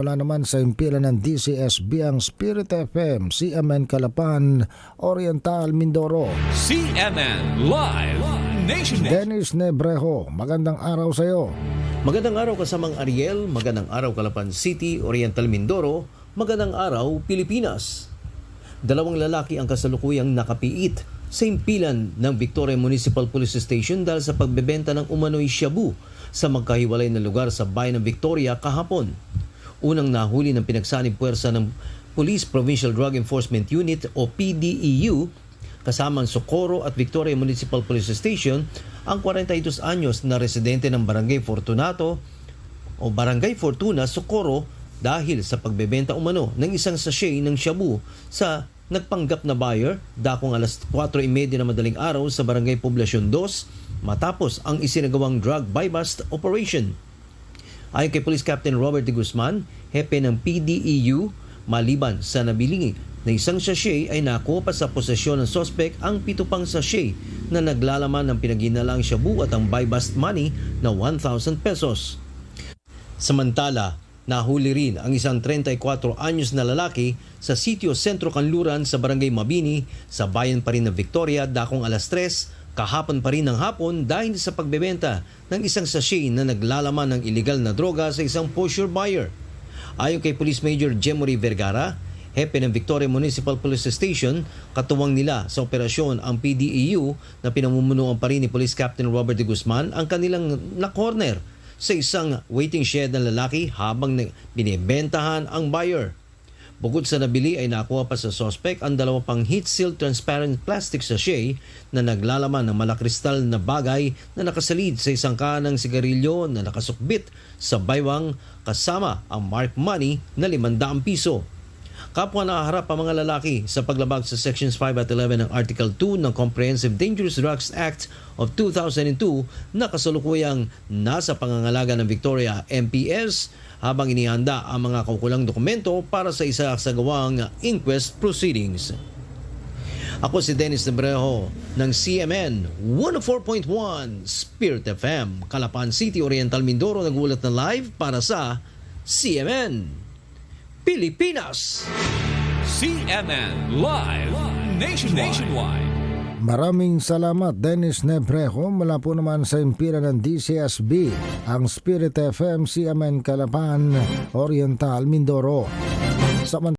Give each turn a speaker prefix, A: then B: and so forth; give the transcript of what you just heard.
A: Wala naman sa impilan ng DCSB ang Spirit FM, CMN Calapan, Oriental Mindoro.
B: CNN Live Nation.
A: Dennis Nebrejo, magandang araw sa iyo.
C: Magandang araw kasamang Ariel, magandang araw Calapan City, Oriental Mindoro, magandang araw Pilipinas. Dalawang lalaki ang kasalukuyang nakapiit sa impilan ng Victoria Municipal Police Station dahil sa pagbebenta ng umano'y shabu sa magkahiwalay na lugar sa bayan ng Victoria kahapon. Unang nahuli ng pinagsanib puwersa ng Police Provincial Drug Enforcement Unit o PDEU kasama ang Socorro at Victoria Municipal Police Station ang 42 anyos na residente ng Barangay Fortunato o Barangay Fortuna, Socorro dahil sa pagbebenta umano ng isang sachet ng shabu sa nagpanggap na buyer dakong alas 4.30 na madaling araw sa Barangay Poblasyon 2 matapos ang isinagawang drug buy-bust operation. Ayon kay Police Captain Robert de Guzman, hepe ng PDEU, maliban sa nabiling na isang sachet ay nakuha sa posesyon ng sospek ang pito pang sachet na naglalaman ng pinaginalaang shabu at ang buy-bust money na 1,000 pesos. Samantala, nahuli rin ang isang 34 anyos na lalaki sa sitio Sentro Kanluran sa Barangay Mabini sa bayan pa rin ng Victoria dakong alas 3 kahapon pa rin ng hapon dahil sa pagbebenta ng isang sachet na naglalaman ng illegal na droga sa isang posture buyer. Ayon kay Police Major Jemory Vergara, hepe ng Victoria Municipal Police Station, katuwang nila sa operasyon ang PDEU na pinamumunuan pa rin ni Police Captain Robert de Guzman ang kanilang na-corner sa isang waiting shed ng lalaki habang binibentahan ang buyer. Bukod sa nabili ay nakuha pa sa suspect ang dalawa pang heat-sealed transparent plastic sachet na naglalaman ng malakristal na bagay na nakasalid sa isang kanang sigarilyo na nakasukbit sa baywang kasama ang mark money na 500 piso. Kapwa nakaharap ang mga lalaki sa paglabag sa Sections 5 at 11 ng Article 2 ng Comprehensive Dangerous Drugs Act of 2002 na kasalukuyang nasa pangangalaga ng Victoria MPS habang inihanda ang mga kaukulang dokumento para sa isasagawang inquest proceedings. Ako si Dennis Nebrejo ng CMN 104.1 Spirit FM, Calapan City, Oriental Mindoro, nagulat na live para sa CMN Pilipinas.
B: CNN Live Nation. Nationwide.
A: Maraming salamat Dennis Nebrejo mula po naman sa impilan ng DCSB, ang Spirit FM, CMN Calapan, Oriental Mindoro. Samantala